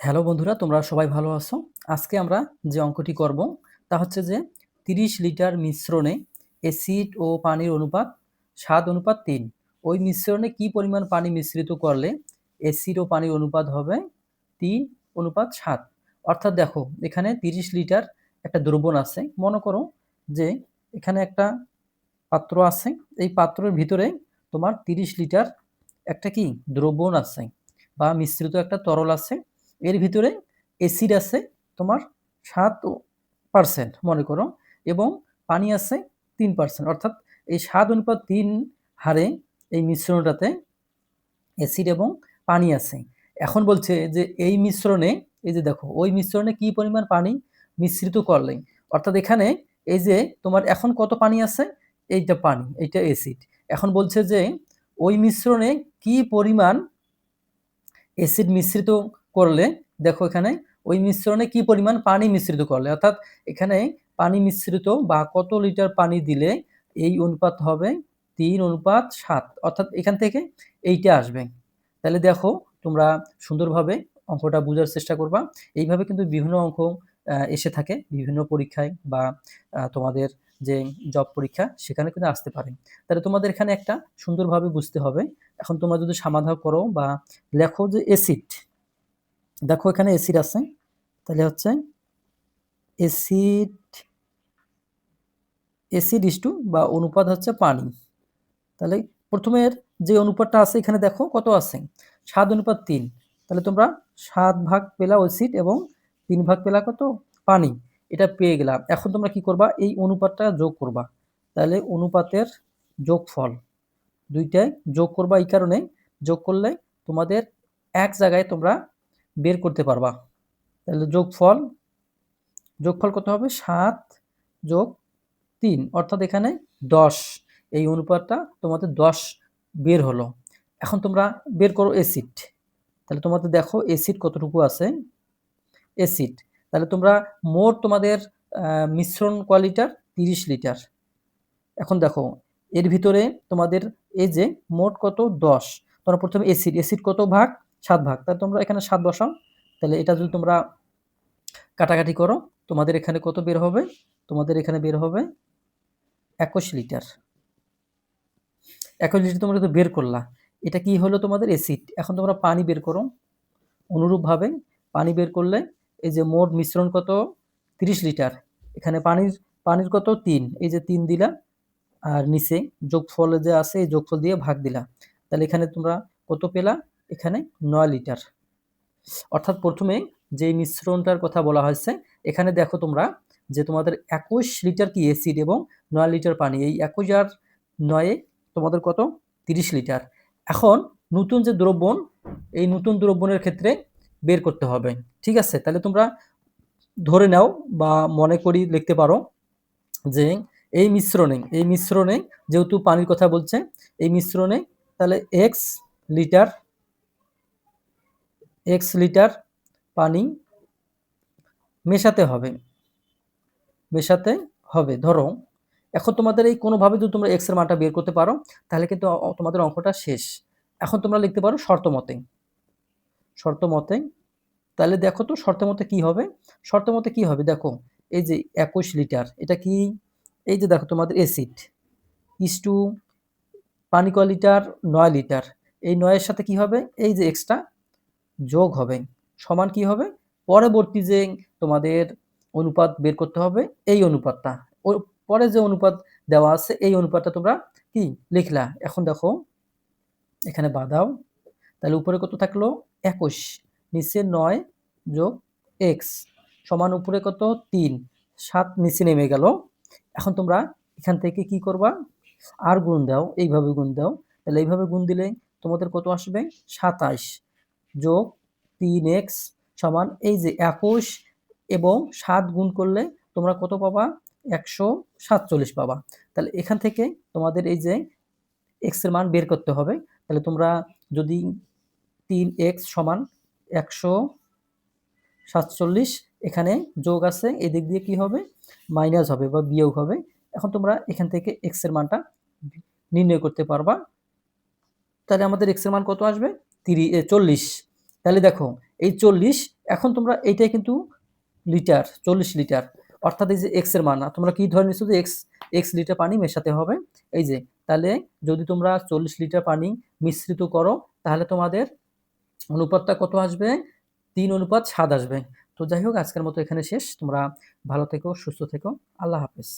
Hello বন্ধুরা, তোমরা সবাই ভালো আছো? আজকে আমরা যে অঙ্কটি করব, তা হচ্ছে যে 30 লিটার মিশ্রণে অ্যাসিড ও পানির অনুপাত সাত অনুপাত তিন। ওই মিশ্রণে কি পরিমাণ পানি মিশ্রিত করলে অ্যাসিড ও পানির অনুপাত হবে? তিন অনুপাত সাত। অর্থাৎ দেখো, এখানে 30 লিটার একটা দ্রবণ আছে। মনে করো যে এখানে একটা পাত্র আছে। এই পাত্রের ভিতরে তোমার 30 লিটার একটা কি? দ্রবণ আছে বা মিশ্রিত একটা তরল আছে। এর ভিতরে অ্যাসিড আছে তোমার সাত পার্সেন্ট মনে করো এবং পানি আছে তিন পার্সেন্ট অর্থাৎ এই সাত অনুপাত তিন হারে এই মিশ্রণটাতে অ্যাসিড এবং পানি আছে। এখন বলছে যে এই মিশ্রণে, এই যে দেখো, ওই মিশ্রণে কি পরিমাণ পানি মিশ্রিত করলে? অর্থাৎ এখানে এই যে তোমার এখন কত পানি আছে? এইটা পানি, এইটা অ্যাসিড এখন বলছে যে ওই মিশ্রণে কি পরিমাণ অ্যাসিড মিশ্রিত করলে দেখো এখানে ওই মিশ্রণে কি পরিমাণ পানি মিশ্রিত করলে? অর্থাৎ এখানে পানি মিশ্রিত বা কত লিটার পানি দিলে এই অনুপাত হবে? তিন অনুপাত সাত। অর্থাৎ এখান থেকে এইটা আসবে। তাহলে দেখো তোমরা সুন্দরভাবে অঙ্কটা বোঝার চেষ্টা করবা। এইভাবে কিন্তু বিভিন্ন অঙ্ক এসে থাকে বিভিন্ন পরীক্ষায় বা তোমাদের যে জব পরীক্ষা সেখানে কিন্তু আসতে পারে। তাহলে তোমাদের এখানে একটা সুন্দরভাবে বুঝতে হবে। এখন তোমরা যদি সমাধান করো বা লেখো যে এসিড দেখো এখানে এসিড আছে। তাহলে হচ্ছে এসিড এসিড ইস্টু বা অনুপাত হচ্ছে পানি। তাহলে প্রথমের যে অনুপাতটা আছে এখানে দেখো কত আছে? সাত অনুপাত তিন। তাহলে তোমরা সাত ভাগ পেলা এসিড এবং তিন ভাগ পেলা কত? পানি। এটা পেয়ে গেলাম। এখন তোমরা কি করবা? এই অনুপাতটা যোগ করবা। তাহলে অনুপাতের যোগফল দুইটাই যোগ করবা এই কারণে। যোগ করলে তোমাদের এক জায়গায় তোমরা বের করতে পারবা। তাহলে যোগফল যোগফল কত হবে? সাত যোগ তিন, অর্থাৎ এখানে দশ। এই অনুপাতটা তোমাদের দশ বের হলো। এখন তোমরা বের করো অ্যাসিড তাহলে তোমাদের দেখো অ্যাসিড কতটুকু আছে? অ্যাসিড তাহলে তোমরা মোট তোমাদের মিশ্রণ কোয়ালিটার তিরিশ লিটার। এখন দেখো, এর ভিতরে তোমাদের এই যে মোট কত? দশ। তোমরা প্রথমে অ্যাসিড অ্যাসিড কত ভাগ? সাত ভাগ। তাহলে তোমরা এখানে সাত বসাও। তাহলে এটা যদি তোমরা কাটাকাটি করো, তোমাদের এখানে কত বের হবে? তোমাদের এখানে বের হবে একুশ লিটার। একুশ লিটার তোমরা তো বের করলা, এটা কি হলো তোমাদের? অ্যাসিড এখন তোমরা পানি বের করো। অনুরূপভাবে পানি বের করলে এই যে মোট মিশ্রণ কত? তিরিশ লিটার। এখানে পানির পানির কত? তিন। এই যে তিন দিলা। আর নিচে যোগফল যে আছে এই যোগফল দিয়ে ভাগ দিলা। তাহলে এখানে তোমরা কত পেলা? এখানে নয় লিটার। অর্থাৎ প্রথমে যে মিশ্রণটার কথা বলা হয়েছে, এখানে দেখো তোমরা যে তোমাদের একুশ লিটার কি অ্যাসিড এবং নয় লিটার পানি, এই একুশ আর নয়ে তোমাদের কত? তিরিশ লিটার। এখন নতুন যে দ্রব্যণ এই নতুন দ্রব্যণের ক্ষেত্রে বের করতে হবে। ঠিক আছে? তাহলে তোমরা ধরে নাও বা মনে করি লিখতে পারো যে এই মিশ্রণে এই মিশ্রণে যেহেতু পানির কথা বলছে, এই মিশ্রণে তাহলে এক্স লিটার এক্স লিটার পানি মেশাতে হবে। মেশাতে হবে। ধরো, এখন তোমাদের এই কোনোভাবে যদি তোমরা এক্সের মানটা বের করতে পারো, তাহলে কিন্তু তোমাদের অঙ্কটা শেষ। এখন তোমরা লিখতে পারো শর্ত মতে। শর্ত মতে, তাহলে দেখো তো শর্ত মতে কি হবে? শর্ত মতে কি হবে? দেখো, এই যে একুশ লিটার এটা কি? এই যে দেখো তোমাদের এসিড ইস টু পানি ক লিটার নয় লিটার এই নয়ের সাথে কি হবে? এই যে এক্সট্রা যোগ হবে। সমান কি হবে? পরবর্তী যে তোমাদের অনুপাত বের করতে হবে, এই অনুপাতটা। পরে যে অনুপাত দেওয়া আছে, এই অনুপাতটা তোমরা কি লিখলা? এখন দেখো, এখানে বাদাও তাহলে উপরে কত থাকল? একুশ। নিচে নয় যোগ এক্স। সমান উপরে কত? তিন। সাত নিচে নেমে গেল। এখন তোমরা এখান থেকে কি করবা? আর গুণ দাও, এইভাবে গুণ দাও। তাহলে এইভাবে গুণ দিলে তোমাদের কত আসবে? সাতাইশ যোগ তিন এক্স সমান এই যে একুশ এবং সাত গুণ করলে তোমরা কত পাবা? একশো সাতচল্লিশ পাবা। তাহলে এখান থেকে তোমাদের এই যে এক্সের মান বের করতে হবে। তাহলে তোমরা যদি তিন এক্স সমান একশো সাতচল্লিশ এখানে যোগ আছে, এদিক দিয়ে কি হবে? মাইনাস হবে বা বিয়োগ হবে। এখন তোমরা এখান থেকে এক্সের মানটা নির্ণয় করতে পারবা। তাহলে আমাদের এক্সের মান কত আসবে? তিরিশ চল্লিশ। তাহলে দেখো, এই চল্লিশ, এখন তোমরা এইটাই কিন্তু লিটার, চল্লিশ লিটার। অর্থাৎ এই যে এক্সের মান তোমরা কি ধরে নিচ্ছ যে এক্স এক্স লিটার পানি মেশাতে হবে? এই যে, তাহলে যদি তোমরা চল্লিশ লিটার পানি মিশ্রিত করো, তাহলে তোমাদের অনুপাতটা কত আসবে? তিন অনুপাত সাত আসবে। তো যাই হোক, আজকের মতো এখানে শেষ। তোমরা ভালো থেকো, সুস্থ থেকো। আল্লাহ হাফেজ।